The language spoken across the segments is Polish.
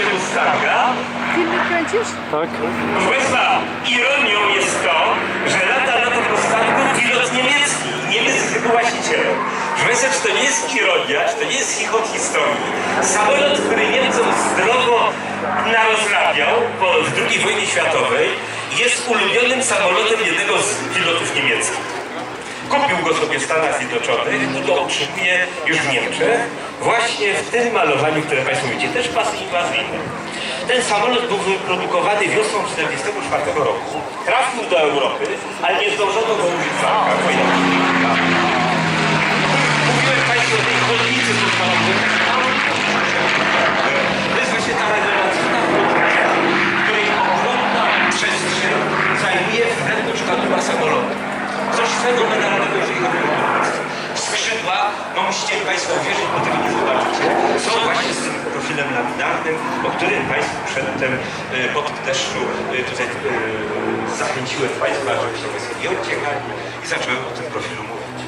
widzicie Mustanga? Filmy kręcisz? Tak? Proszę ironią jest to, że lata na tym Mustangu pilot niemiecki. Niemiec jego właścicielem. Proszę czy to nie jest ironia, czy to nie jest chichot historii? Samolot, który Niemcom zdrowo narozrabiał po, w II wojnie światowej, jest ulubionym samolotem jednego z pilotów niemieckich. Kupił go sobie w Stanach Zjednoczonych i go utrzymuje już w Niemczech, właśnie w tym malowaniu, które Państwo widzicie, też pasy inwazyjne. Ten samolot był wyprodukowany wiosną 1944 roku, trafił do Europy, ale nie zdążono go użyć w walkach wojennych. Mówiłem Państwu o tej chłodnicy podstawowej. To jest właśnie ta rewelacyjna chłodnica, której ogromna przestrzeń zajmuje wręcz kadłuba samolotu. Coś fenomenalnego, jeżeli chodzi o chłodnicę. Skrzydła, no musicie Państwo uwierzyć, bo tego nie zobaczycie, są właśnie z tym profilem laminarnym, o którym Państwu przedtem e, po tym deszczu e, tutaj e, zachęciłem Państwa, żebyście Państwo nie uciekali i zacząłem o tym profilu mówić.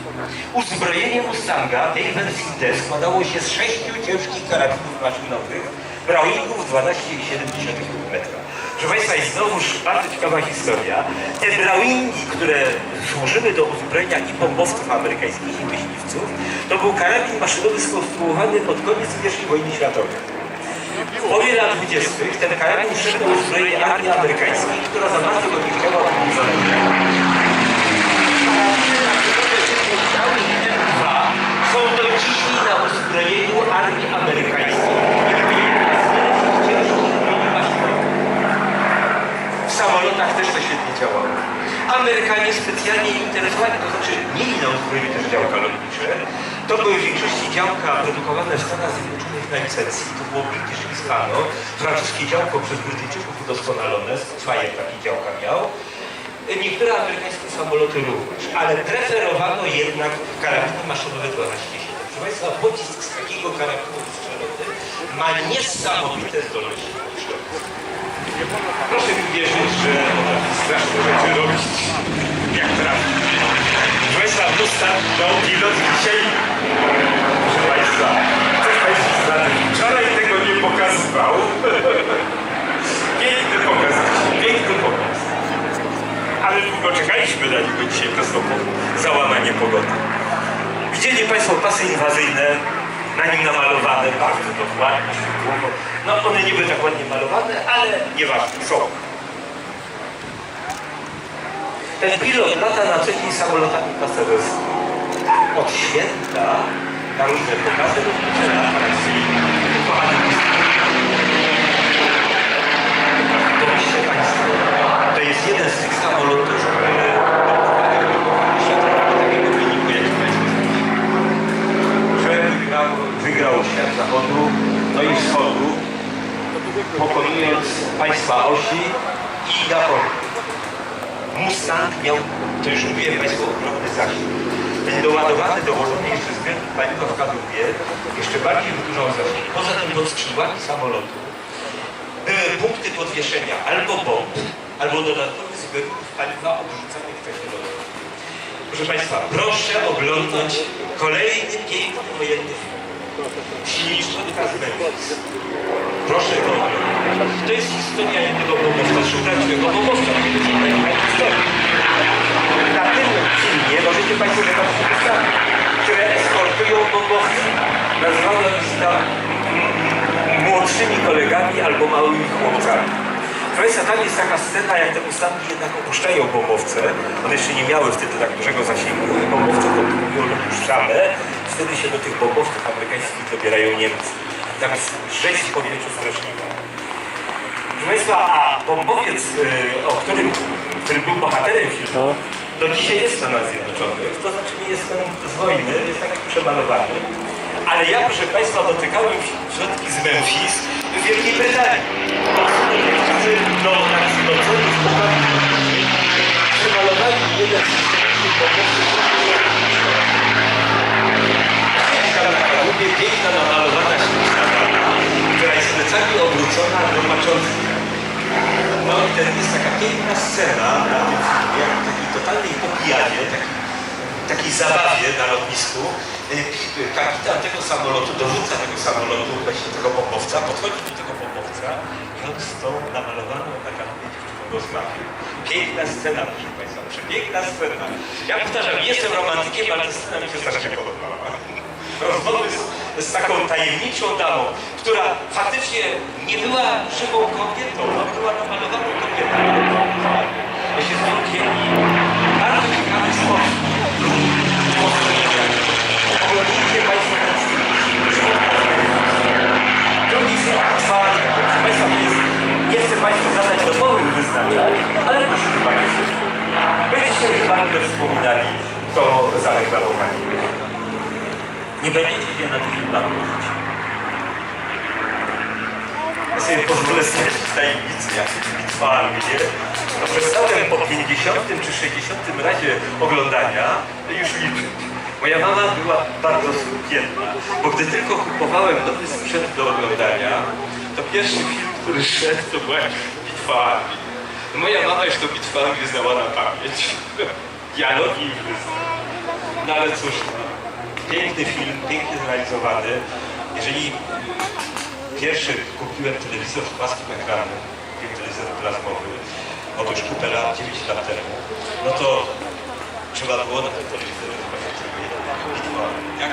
Uzbrojenie Mustanga tej wersji składało się z sześciu ciężkich karabinów maszynowych, Browningów 12,7 mm. Proszę Państwa, i znowuż bardzo ciekawa historia. Te Browningi, które służyły do uzbrojenia i bombowców amerykańskich i myśliwców, to był karabin maszynowy skonstruowany pod koniec I wojny światowej. W połowie lat 20. ten karabin wszedł do uzbrojenia armii amerykańskiej, która za bardzo go nie chciała są do dzisiaj na uzbrojeniu armii amerykańskiej. W samolotach też to świetnie działało. Amerykanie specjalnie interesowali, to znaczy mieli na uzbrojeniu też działka lotnicze. To były w większości działka produkowane w Stanach Zjednoczonych na licencji. To było British Hispano, francuskie działko przez Brytyjczyków udoskonalone, Swire takie działka miał. Niektóre amerykańskie samoloty również, ale preferowano jednak karabiny maszynowe 12 Proszę Państwa, pocisk z takiego karabinu strzelony ma niesamowite zdolności. Proszę mi wierzyć, że straszne rzeczy robić, jak trafi. Proszę Państwa, Mustang no pilot dzisiaj, proszę Państwa, coś Państwu zdradzę. Wczoraj tego nie pokazywał. Piękny pokaz, piękny pokaz. Ale długo czekaliśmy na niego dzisiaj prosto po załamanie pogody. Widzieli Państwo pasy inwazyjne, na nim namalowane bardzo dokładnie, szczegółowo. No one nie były tak ładnie malowane, ale nieważne, są. Ten pilot lata na dzień samolotami pasażerskimi. Od święta na różne pokazy lotnicze, na atrakcji, kochani Pomyślcie Państwo, to jest jeden z tych samolotów, które światowe takiego wyniku, jak Państwo że wygrał, wygrał świat zachodu, no i wschodu, pokonując państwa osi i Japonię. Mustang miał, to już mówiłem Państwu, ogromny zasięg. Ten doładowany, dołożony jeszcze zbiornik paliwa w kadłubie, jeszcze bardziej wydłużał zasięg. Poza tym pod skrzydłami samolotu były punkty podwieszenia albo bomb, albo dodatkowych zbiorników paliwa odrzucanych lotu. Proszę Państwa, proszę oglądać kolejny piękny wojenny film. Proszę go. To jest historia jednego bombowca, takiego ciekawego historii. Na tym filmie możecie Państwo zobaczyć postawy, które eskortują bombowcy. Nazywano ich tam młodszymi kolegami albo małymi chłopcami. Proszę tam jest taka scena, jak te ustanki jednak opuszczają bombowce. One jeszcze nie miały wtedy tak dużego zasięgu. i Bombowce kontynuują opuszczane. Wtedy się do tych bombowców amerykańskich dobierają Niemcy. Tam jest rzeź w powietrzu straszliwa. Proszę Państwa, a bombowiec, y, o którym, który był bohaterem filmu, No. do dzisiaj jest w Stanach Zjednoczonych. To znaczy nie jest ten z wojny, jest tak przemalowany. Ale ja, proszę Państwa, dotykałem środki z Memphis w Wielkiej Brytanii. No, tak w pokazie, przemalowali jeden z tych bombowców. Lubię piękna namalowana śliczna dama, która jest plecami obrócona do maczących. No i ten jest taka piękna scena na tym filmie, jak w takiej totalnej popijanie, takiej, takiej zabawie na lotnisku. y, Kapitan tego samolotu, dowódca tego samolotu, właśnie tego bombowca, podchodzi do tego bombowca owca i on z tą namalowaną na kanapie dziewczyną rozmawiał. Piękna scena, proszę Państwa, przepiękna scena. Ja powtarzam, jestem romantykiem, ale ta scena mi się strasznie podobała. Rozmowy z, z taką tajemniczą damą, która faktycznie nie była żywą kobietą, ona była namalowaną kobietą. Ja się z nią dzieli w bardzo ciekawy sposób. Oglądajcie Państwo ten film. Drugi film trwa, proszę Państwa, to jest, nie chcę Państwu zadać domowych wyznaczeń, ale proszę Państwa, będziecie chyba wspominali to zareklamowanie. Nie będziecie się na tych mówić. Ja sobie pozwolę sobie tajemnicy, jak bitwa Armię, to przestałem po 50 czy 60 razie oglądania już liczyć. Moja mama była bardzo skupienna, bo gdy tylko kupowałem nowy sprzęt do oglądania, to pierwszy film, który szedł, to była Bitwa Armii. Moja mama już to Bitwa Armii znała na pamięć. Dialogi i. No ale cóż, piękny film, pięknie zrealizowany. Jeżeli pierwszy kupiłem telewizor z płaskim ekranem, kupiłem telewizor plazmowy, otóż kupę lat, 9 lat temu, no to trzeba było na ten telewizor zobaczyć, to będzie